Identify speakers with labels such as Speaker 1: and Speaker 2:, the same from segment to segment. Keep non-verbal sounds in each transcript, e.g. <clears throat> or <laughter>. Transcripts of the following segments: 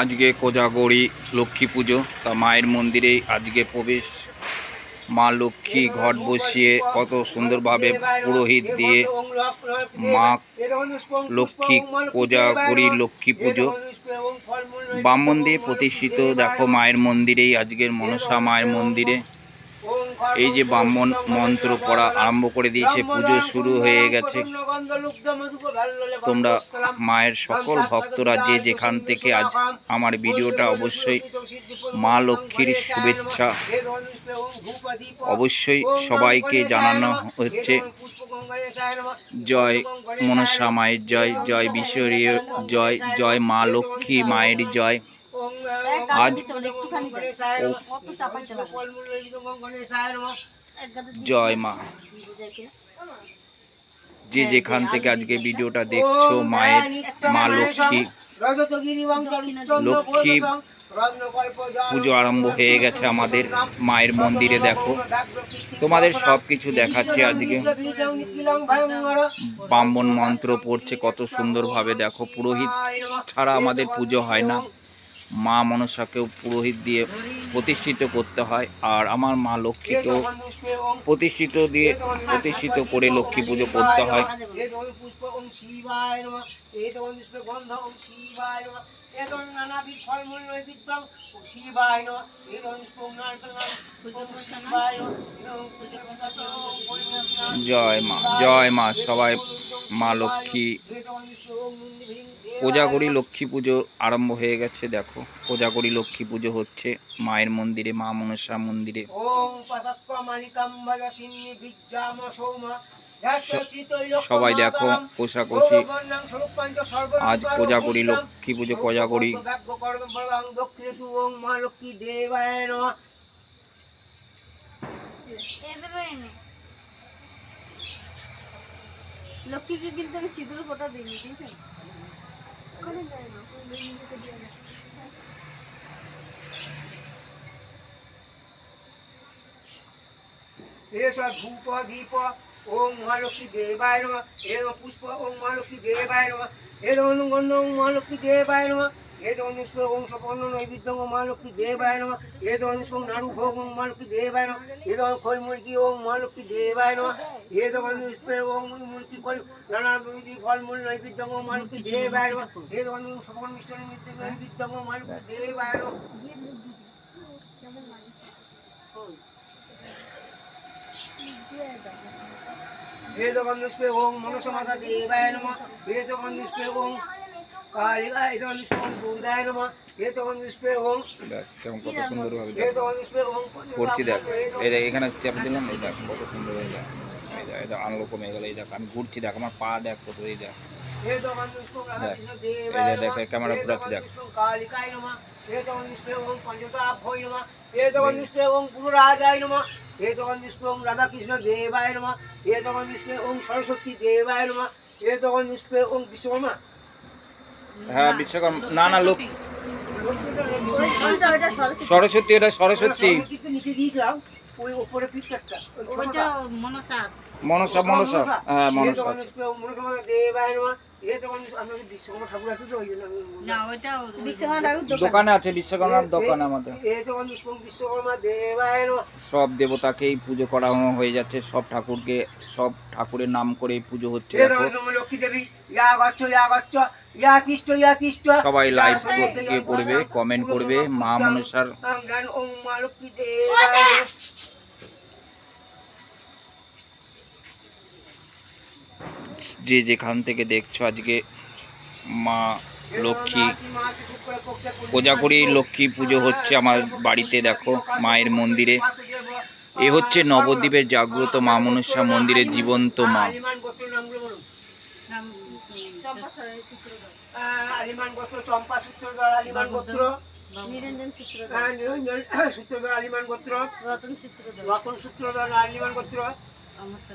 Speaker 1: আজকে কোজাগরি লক্ষ্মী পুজো। তা মায়ের মন্দিরে আজকে প্রবেশ। মা লক্ষ্মী ঘট বসিয়ে কত সুন্দরভাবে পুরোহিত দিয়ে মা লক্ষ্মী কোজাগরি লক্ষ্মী পুজো। বাম মন্দিরে প্রতিষ্ঠিত, দেখো মায়ের মন্দিরেই আজকের মনসা মায়ের মন্দিরে। এই যে ব্রাহ্মণ মন্ত্র পড়া আরম্ভ করে দিয়েছে পুজো শুরু হয়ে গেছে তোমরা মায়ের সকল ভক্তরা যে যেখান থেকে আজ আমার ভিডিওটা অবশ্যই মা লক্ষ্মীর শুভেচ্ছা অবশ্যই সবাইকে জানানো হচ্ছে জয় মনসা মায়ের জয় জয় বিশ্বরীয় জয় জয় মা লক্ষ্মী মায়ের জয় আজ জয় মা। যে যেখান থেকে আজকে ভিডিওটা দেখছ মায়ের মা লক্ষ্মী। লক্ষ্মী পুজো আরম্ভ হয়ে গেছে আমাদের মায়ের মন্দিরে দেখো। তোমাদের সব কিছু দেখাচ্ছে আজকে। ব্রাহ্মণ মন্ত্র পড়ছে কত সুন্দরভাবে দেখো। পুরোহিত ছাড়া আমাদের পুজো হয় না। মা মনসাকেও পুরোহিত দিয়ে প্রতিষ্ঠিত করতে হয়। আর আমার মা লক্ষ্মীকেও প্রতিষ্ঠিত দিয়ে প্রতিষ্ঠিত করে লক্ষ্মী পুজো করতে হয়। জয় মা জয় মা সবাই মা লক্ষ্মী। কোজাগরি লক্ষ্মী পুজো আরম্ভ হয়ে গেছে দেখো। কোজাগরি লক্ষ্মী পুজো হচ্ছে মায়ের মন্দিরে মা মনসা মন্দিরে। সবাই দেখো কোষাকষি আজ কোজাগরি লক্ষ্মী পুজো
Speaker 2: লক্ষ্মী দেবায়
Speaker 3: লক্ষ্মীকে কিন্তু আমি সিঁদুর ফোটা দিইনি দিয়েছেন ওখানে দেয় না ওই মেয়েকে দিয়ে না।
Speaker 2: এস ধূপ দীপ ওম মহালক্ষ্মী দেবায় নমঃ। এরম পুষ্প ওম মহালক্ষ্মী দেবায় নমঃ। এরম গন্ধ ওম মহালক্ষ্মী দেবায় নমঃ। এদ অনুষ্প ওম সপন্ন নৈবিদ্য ওম মহালক্ষ্মী দেবায় নমঃ। এদ অনুষ্প নাড়ু ভোগ ওম মহালক্ষ্মী দেবায় নমঃ। এদ খৈ মুরগি ওম মহালক্ষ্মী দেবায় নমঃ। এদ অনুষ্প ওম মুরগি খৈ নানা বিধি ফল মূল নৈবিদ্য ওম মহালক্ষ্মী দেবায় নমঃ। এদ অনু সপন্ন মিষ্টান্ন নৈবিদ্য ওম মহালক্ষ্মী দেবায় নমঃ। वेदवन्दुष्पे ओं मनसमाधा देवाय नमः वेदवन्दुष्पे ओं कालिकाय वेदवन्दुष्पे ओं दुर्गाय नमः वेदवन्दुष्पे ओं
Speaker 1: দেখ কেমন কত সুন্দরভাবে দেখ
Speaker 2: वेदवन्दुष्पे ओं
Speaker 1: করছি দেখ এই দেখ এখানে চাপ দিলাম এই দেখ কত সুন্দর হয়ে দেখ এই দেখ এটা আনলো কমে গেল এই দেখ আমি ঘুরছি দেখ আমার পা দেখ কত এই দেখ
Speaker 2: वेदवन्दुष्पे राधाकृष्ण
Speaker 1: এই
Speaker 2: देवाय
Speaker 1: যে দেখ,
Speaker 2: नमः
Speaker 1: এই ক্যামেরা ঘুরাচ্ছি দেখ।
Speaker 2: वेदवन्दुष्पे कालिकाय नमः वेदवन्दुष्पे ओं पञ्चताभय नमः হে তখন বিষ্ণু ওম রাধাকৃষ্ণ দেবায় নমা। হে তখন বিষ্ণু ওম সরস্বতী দেবায় নমা। হে তখন বিষ্ণু ওম বিশ্বকর্মা।
Speaker 1: হ্যাঁ বিশ্বকর্মা। না না লোক
Speaker 3: সরস্বতী
Speaker 1: এটা সরস্বতী।
Speaker 2: নিচে দিয়েছিলাম ওই উপরে পিকচারটা
Speaker 4: মনসা
Speaker 1: মনসা মনসা। হ্যাঁ মনসা
Speaker 2: মনসা দেবায় নমা। এ তখন আমাদের বিশ্বকর্মা ঠাকুর আছে তো ওই জন্য আমি
Speaker 4: না ওইটা
Speaker 3: বিশ্বকর্মা ঠাকুর দোকান।
Speaker 1: আছে বিশ্বকর্মার দোকান আমাদের। সব দেবতাকেই পুজো করানো হয়ে যাচ্ছে সব ঠাকুরকে সব ঠাকুরের নাম করে পুজো হচ্ছে
Speaker 2: ইয়া ইয়া ইয়া ইয়া
Speaker 1: সবাই লাইভ করবে কমেন্ট করবে মা মনসার যে যেখান থেকে দেখছ আজকে মা লক্ষ্মী কোজাগরি লক্ষ্মী পুজো হচ্ছে আমার বাড়িতে দেখো মায়ের মন্দিরে। এ হচ্ছে নবদ্বীপের জাগ্রত মা মনসা মন্দিরের জীবন্ত মা।
Speaker 3: নিরঞ্জন সূত্রধর।
Speaker 2: সূত্রধর আলিমান গোত্র।
Speaker 3: রতন সূত্রধর।
Speaker 2: রতন সূত্রধর আলিমান গোত্র।
Speaker 4: আমারটা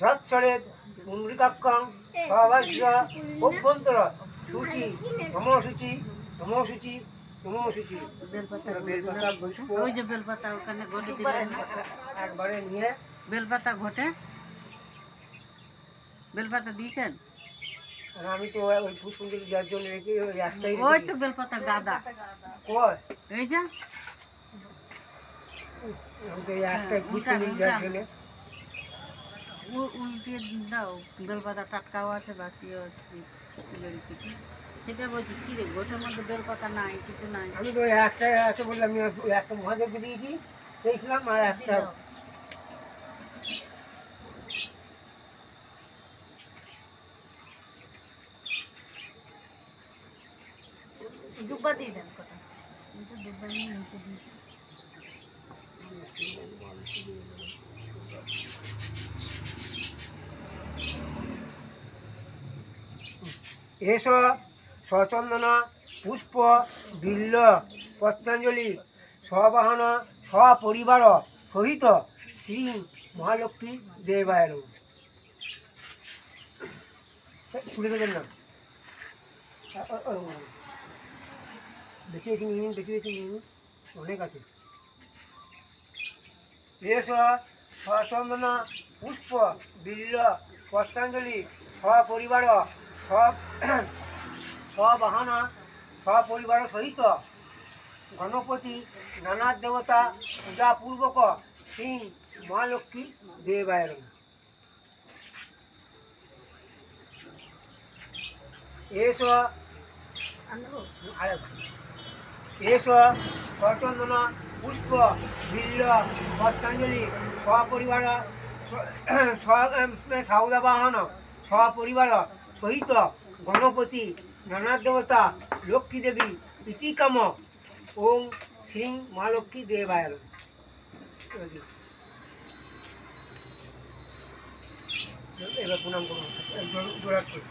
Speaker 2: যৎসরে পুণ্ডরিকাক্ষং সভাস্য অভ্যন্তর সূচি নম সূচি নম সূচি নম সূচি
Speaker 4: বেলপাতা
Speaker 2: বেলপাতা পুষ্প
Speaker 4: ওই যে বেলপাতা ওখানে ঘটে দিলেন না
Speaker 2: একবারে নিয়ে
Speaker 4: বেলপাতা ঘটে বেলপাতা দিয়েছেন
Speaker 2: আর আমি তো ওই পুষ্পঞ্জলি দেওয়ার জন্য রেখে ওই একটাই
Speaker 4: ওই তো বেলপাতা গাদা।
Speaker 2: কয়
Speaker 4: এই যে।
Speaker 2: আমি তো এই একটাই
Speaker 4: হ্যাঁ,
Speaker 2: পুষ্পঞ্জলি
Speaker 4: উল্টান,
Speaker 2: দেওয়ার
Speaker 4: উল্টান।
Speaker 2: জন্য
Speaker 4: উ- উল্টিয়ে দাও বেলপাতা টাটকাও আছে বাসিও আছে কিছু সেটা বলছি কি রে গোটের মধ্যে বেলপাতা নাই কিছু নাই।
Speaker 2: আমি তো একটা আছে বললাম আমি একটা মহাদেবকে দিয়েছি দিয়েছিলাম আর একটা
Speaker 3: দুব্বা দিয়ে দেন কটা আমি তো দুব্বা নিয়ে নিচে দিয়েছি
Speaker 2: এস সচন্দন পুষ্প, বিল্ল পত্রাঞ্জলি সবাহন সপরিবার সহিত শ্রী মহালক্ষ্মী দেবায়ন ছুটে দেবেন না। বেশি বেশি নিন, বেশি বেশি নিন। অনেক আছে। এস সচন্দন পুষ্প, বিল্ল পত্রাঞ্জলি সপরিবার সব <clears throat> সবাহন সপরিবার সহিত গণপতি নানা দেবতা পূজাপূর্বক শ্রী মহালক্ষ্মী দেবায়ন এস। এস পুষ্প, বিল্ল পত্রাঞ্জলি সপরিবার <clears throat> সাউদা বাহন, সপরিবার সহিত গণপতি নানা দেবতা লক্ষ্মী দেবী ইতিকাম ওং শ্রী এবার প্রণাম করুন জোড়াত করে।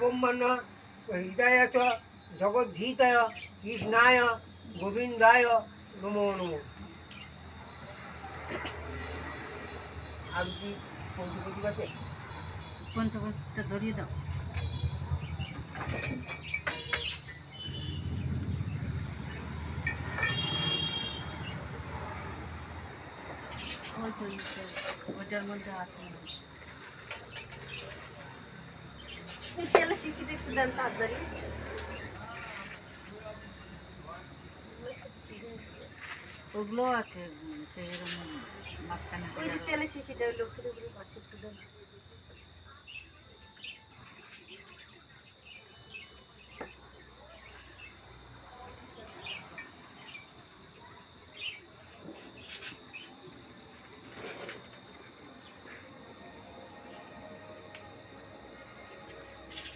Speaker 2: ব্রহ্মাণ্ড হৃদয় চ কৃষ্ণায় গোবিন্দায় নমো নমো। আর কি আছে?
Speaker 4: পঞ্চপতিটা ধরিয়ে দাও। ওইটার মধ্যে আছে।
Speaker 3: শিশিটা একটু দেন তাড়াতাড়ি।
Speaker 4: ওগুলো আছে সেরকম মাঝখানে
Speaker 3: ওই যে। তেলের শিশিটা ওই লক্ষ্মীর পাশে একটু দেন।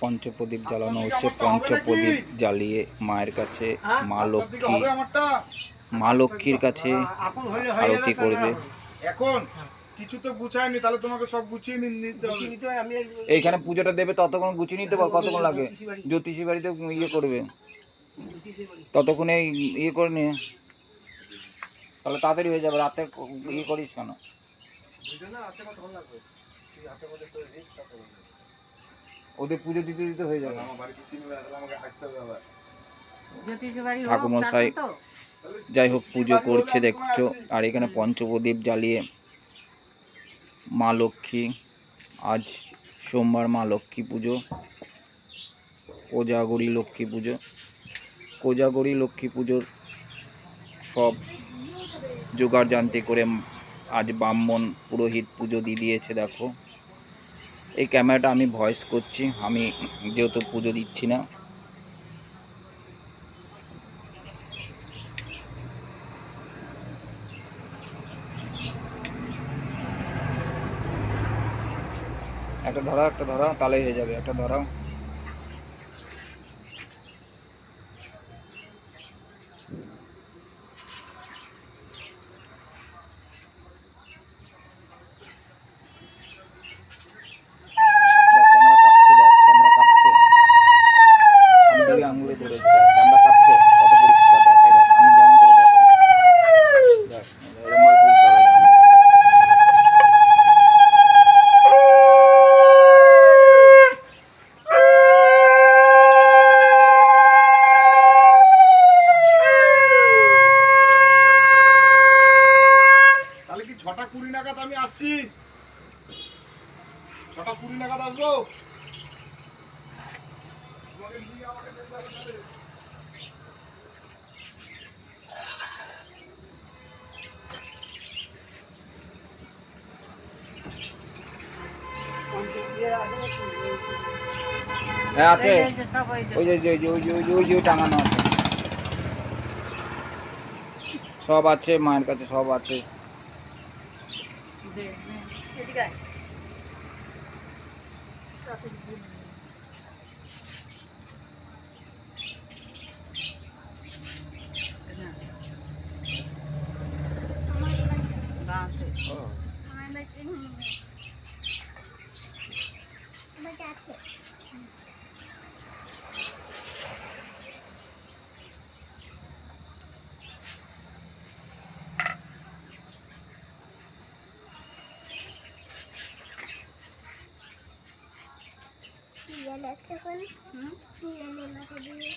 Speaker 1: পঞ্চপ্রদীপ জ্বালানো হচ্ছে। পঞ্চপ্রদীপ জ্বালিয়ে মায়ের কাছে মা লক্ষ্মী মা লক্ষ্মীর কাছে
Speaker 2: হয়ে
Speaker 1: আরতি করবে।
Speaker 5: এখন কিছু তো গুছায়নি তাহলে তোমাকে সব গুছিয়ে নিতে হবে।
Speaker 2: গুছিয়ে নিতে হয়, আমি
Speaker 1: এইখানে পুজোটা দেবে ততক্ষণ গুছিয়ে নিতে পার কতক্ষণ লাগে? জ্যোতিষী বাড়িতে ইয়ে করবে। ততক্ষণে ইয়ে করে নিয়ে তাহলে তাড়াতাড়ি হয়ে যাবে রাতে ইয়ে করিস কেন? ওদের পুজো দিতে দিতে হয়ে যাবে।
Speaker 4: তো?
Speaker 1: যাই হোক পুজো করছে দেখছ। আর এখানে পঞ্চপ্রদীপ জ্বালিয়ে মা লক্ষ্মী আজ সোমবার মা লক্ষ্মী পুজো কোজাগরি লক্ষ্মী পুজো। কোজাগরি লক্ষ্মী পুজোর সব জোগাড় জানতে করে আজ ব্রাহ্মণ পুরোহিত পুজো দিয়ে দিয়েছে দেখো। এই ক্যামেরাটা আমি ভয়েস করছি, আমি যেহেতু পুজো দিচ্ছি না। একটা ধরা একটা ধরা, তাহলেই হয়ে যাবে, একটা ধরাও
Speaker 5: ছটা কুড়ি নাগাদ আসব।
Speaker 1: হ্যাঁ আছে।
Speaker 6: ওই যে
Speaker 1: ওই যে ওই যে ওই যে ওই যে ওই যে ওই যে টাঙানো আছে। সব আছে মায়ের কাছে সব আছে।
Speaker 7: ఇదిగా
Speaker 6: téléphone. Hum?
Speaker 7: Les.